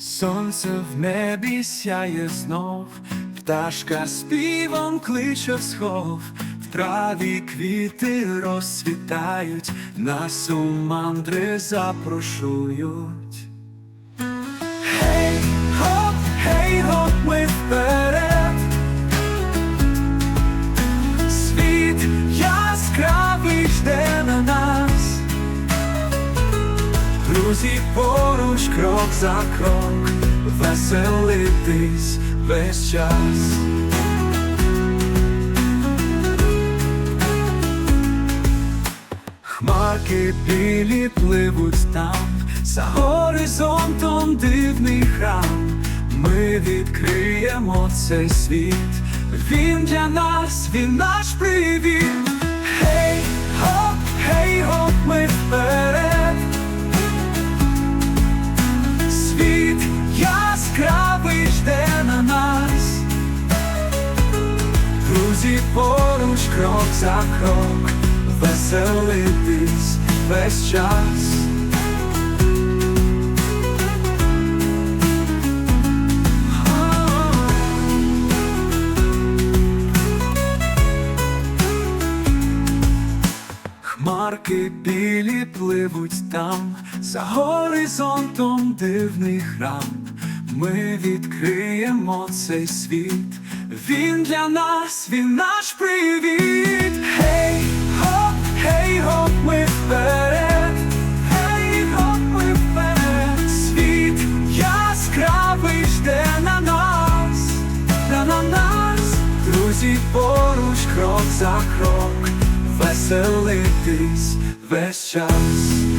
Сонце в небі сяє знов, пташка співом кличе схов, в траві квіти розцвітають, нас у мандри запрошують. Гей, хоп, гей, хоп, ми вперед. Світ яскравий жде на нас. Друзі, поруч крок за крок, веселитись весь час. Хмарки білі пливуть там, за горизонтом дивний храм. Ми відкриємо цей світ, він для нас, він наш привіт. Жде на нас, друзі поруч крок за крок, веселитись весь час. Хмарки білі пливуть там, за горизонтом дивний храм. Ми відкриємо цей світ, він для нас, він наш привіт. Гей, хоп, гей, хоп, ми вперед. Гей, хоп, ми вперед. Яскравий жде на нас, та на нас, друзі, поруч крок за крок, веселитись весь час.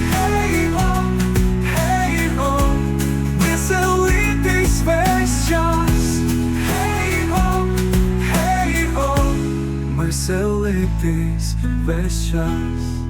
Гей, хоп, веселитись весь час.